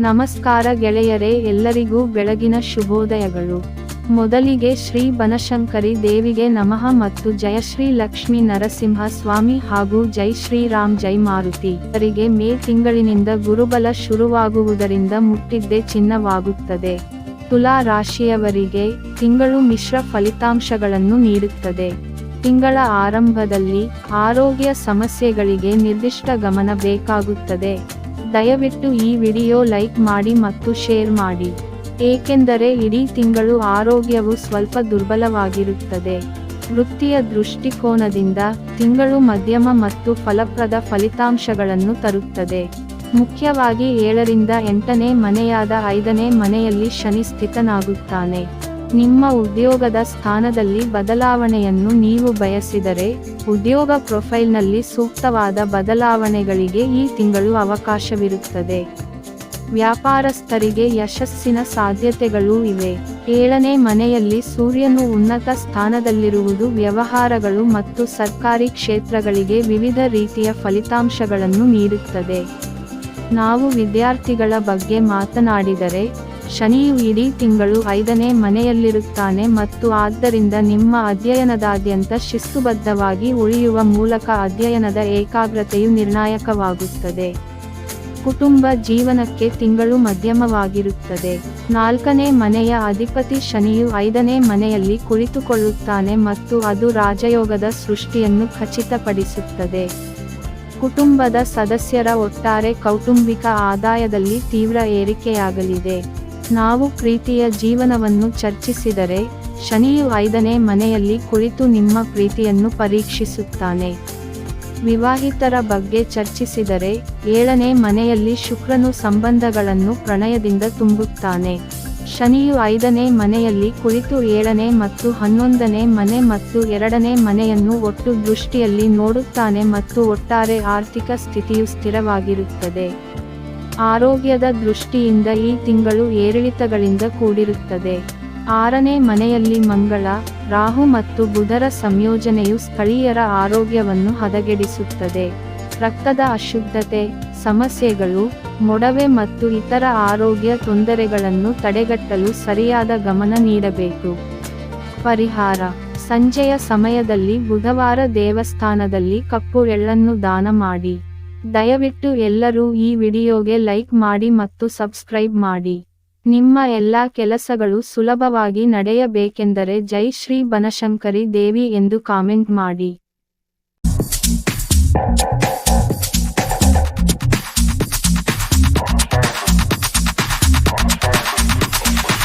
ನಮಸ್ಕಾರ ಗೆಳೆಯರೇ, ಎಲ್ಲರಿಗೂ ಬೆಳಗಿನ ಶುಭೋದಯಗಳು. ಮೊದಲಿಗೆ ಶ್ರೀ ಬನಶಂಕರಿ ದೇವಿಗೆ ನಮಃ ಮತ್ತು ಜಯಶ್ರೀ ಲಕ್ಷ್ಮೀ ನರಸಿಂಹ ಸ್ವಾಮಿ ಹಾಗೂ ಜೈ ಶ್ರೀರಾಮ್ ಜೈ ಮಾರುತಿ. ಅವರಿಗೆ ಮೇ ತಿಂಗಳಿನಿಂದ ಗುರುಬಲ ಶುರುವಾಗುವುದರಿಂದ ಮುಟ್ಟಿದ್ದೇ ಚಿನ್ನವಾಗುತ್ತದೆ. ತುಲಾ ರಾಶಿಯವರಿಗೆ ತಿಂಗಳು ಮಿಶ್ರ ಫಲಿತಾಂಶಗಳನ್ನು ನೀಡುತ್ತದೆ. ತಿಂಗಳ ಆರಂಭದಲ್ಲಿ ಆರೋಗ್ಯ ಸಮಸ್ಯೆಗಳಿಗೆ ನಿರ್ದಿಷ್ಟ ಗಮನ ಬೇಕಾಗುತ್ತದೆ. ದಯವಿಟ್ಟು ಈ ವಿಡಿಯೋ ಲೈಕ್ ಮಾಡಿ ಮತ್ತು ಶೇರ್ ಮಾಡಿ. ಏಕೆಂದರೆ ಇಡೀ ತಿಂಗಳು ಆರೋಗ್ಯವು ಸ್ವಲ್ಪ ದುರ್ಬಲವಾಗಿರುತ್ತದೆ. ವೃತ್ತಿಯ ದೃಷ್ಟಿಕೋನದಿಂದ ತಿಂಗಳು ಮಧ್ಯಮ ಮತ್ತು ಫಲಪ್ರದ ಫಲಿತಾಂಶಗಳನ್ನು ತರುತ್ತದೆ. ಮುಖ್ಯವಾಗಿ ಏಳರಿಂದ ಎಂಟನೇ ಮನೆಯಾದ ಐದನೇ ಮನೆಯಲ್ಲಿ ಶನಿ ಸ್ಥಿತನಾಗುತ್ತಾನೆ. ನಿಮ್ಮ ಉದ್ಯೋಗದ ಸ್ಥಾನದಲ್ಲಿ ಬದಲಾವಣೆಯನ್ನು ನೀವು ಬಯಸಿದರೆ, ಉದ್ಯೋಗ ಪ್ರೊಫೈಲ್ನಲ್ಲಿ ಸೂಕ್ತವಾದ ಬದಲಾವಣೆಗಳಿಗೆ ಈ ತಿಂಗಳು ಅವಕಾಶವಿರುತ್ತದೆ. ವ್ಯಾಪಾರಸ್ಥರಿಗೆ ಯಶಸ್ಸಿನ ಸಾಧ್ಯತೆಗಳೂ ಇವೆ. ಏಳನೇ ಮನೆಯಲ್ಲಿ ಸೂರ್ಯನು ಉನ್ನತ ಸ್ಥಾನದಲ್ಲಿರುವುದು ವ್ಯವಹಾರಗಳು ಮತ್ತು ಸರ್ಕಾರಿ ಕ್ಷೇತ್ರಗಳಿಗೆ ವಿವಿಧ ರೀತಿಯ ಫಲಿತಾಂಶಗಳನ್ನು ನೀಡುತ್ತದೆ. ನಾವು ವಿದ್ಯಾರ್ಥಿಗಳ ಬಗ್ಗೆ ಮಾತನಾಡಿದರೆ ಶನಿಯು ಇಡೀ ತಿಂಗಳು ಐದನೇ ಮನೆಯಲ್ಲಿರುತ್ತಾನೆ ಮತ್ತು ಆದ್ದರಿಂದ ನಿಮ್ಮ ಅಧ್ಯಯನದಾದ್ಯಂತ ಶಿಸ್ತುಬದ್ಧವಾಗಿ ಉಳಿಯುವ ಮೂಲಕ ಅಧ್ಯಯನದ ಏಕಾಗ್ರತೆಯು ನಿರ್ಣಾಯಕವಾಗುತ್ತದೆ. ಕುಟುಂಬ ಜೀವನಕ್ಕೆ ತಿಂಗಳು ಮಧ್ಯಮವಾಗಿರುತ್ತದೆ. ನಾಲ್ಕನೇ ಮನೆಯ ಅಧಿಪತಿ ಶನಿಯು ಐದನೇ ಮನೆಯಲ್ಲಿ ಕುಳಿತುಕೊಳ್ಳುತ್ತಾನೆ ಮತ್ತು ಅದು ರಾಜಯೋಗದ ಸೃಷ್ಟಿಯನ್ನು ಖಚಿತಪಡಿಸುತ್ತದೆ. ಕುಟುಂಬದ ಸದಸ್ಯರ ಒಟ್ಟಾರೆ ಕೌಟುಂಬಿಕ ಆದಾಯದಲ್ಲಿ ತೀವ್ರ ಏರಿಕೆಯಾಗಲಿದೆ. ನಾವು ಪ್ರೀತಿಯ ಜೀವನವನ್ನು ಚರ್ಚಿಸಿದರೆ ಶನಿಯು ಐದನೇ ಮನೆಯಲ್ಲಿ ಕುಳಿತು ನಿಮ್ಮ ಪ್ರೀತಿಯನ್ನು ಪರೀಕ್ಷಿಸುತ್ತಾನೆ. ವಿವಾಹಿತರ ಬಗ್ಗೆ ಚರ್ಚಿಸಿದರೆ ಏಳನೇ ಮನೆಯಲ್ಲಿ ಶುಕ್ರನು ಸಂಬಂಧಗಳನ್ನು ಪ್ರಣಯದಿಂದ ತುಂಬುತ್ತಾನೆ. ಶನಿಯು ಐದನೇ ಮನೆಯಲ್ಲಿ ಕುಳಿತು ಏಳನೇ ಮತ್ತು ಹನ್ನೊಂದನೇ ಮನೆ ಮತ್ತು ಎರಡನೇ ಮನೆಯನ್ನು ಒಟ್ಟು ದೃಷ್ಟಿಯಲ್ಲಿ ನೋಡುತ್ತಾನೆ ಮತ್ತು ಒಟ್ಟಾರೆ ಆರ್ಥಿಕ ಸ್ಥಿತಿಯು ಸ್ಥಿರವಾಗಿರುತ್ತದೆ. ಆರೋಗ್ಯದ ದೃಷ್ಟಿಯಿಂದ ಈ ತಿಂಗಳು ಏರಿಳಿತಗಳಿಂದ ಕೂಡಿರುತ್ತದೆ. ಆರನೇ ಮನೆಯಲ್ಲಿ ಮಂಗಳ, ರಾಹು ಮತ್ತು ಬುಧರ ಸಂಯೋಜನೆಯು ಸ್ಥಳೀಯರ ಆರೋಗ್ಯವನ್ನು ಹದಗೆಡಿಸುತ್ತದೆ. ರಕ್ತದ ಅಶುದ್ಧತೆ, ಸಮಸ್ಯೆಗಳು, ಮೊಡವೆ ಮತ್ತು ಇತರ ಆರೋಗ್ಯ ತೊಂದರೆಗಳನ್ನು ತಡೆಗಟ್ಟಲು ಸರಿಯಾದ ಗಮನ ನೀಡಬೇಕು. ಪರಿಹಾರ, ಸಂಜೆಯ ಸಮಯದಲ್ಲಿ ಬುಧವಾರ ದೇವಸ್ಥಾನದಲ್ಲಿ ಕಪ್ಪು ಎಳ್ಳನ್ನು ದಾನ ಮಾಡಿ. ದಯವಿಟ್ಟು ಎಲ್ಲರೂ ಈ ವಿಡಿಯೋಗೆ ಲೈಕ್ ಮಾಡಿ ಮತ್ತು ಸಬ್ಸ್ಕ್ರೈಬ್ ಮಾಡಿ. ನಿಮ್ಮ ಎಲ್ಲ ಕೆಲಸಗಳು ಸುಲಭವಾಗಿ ನಡೆಯಬೇಕೆಂದರೆ ಜೈ ಶ್ರೀ ಬನಶಂಕರಿ ದೇವಿ ಎಂದು ಕಾಮೆಂಟ್ ಮಾಡಿ.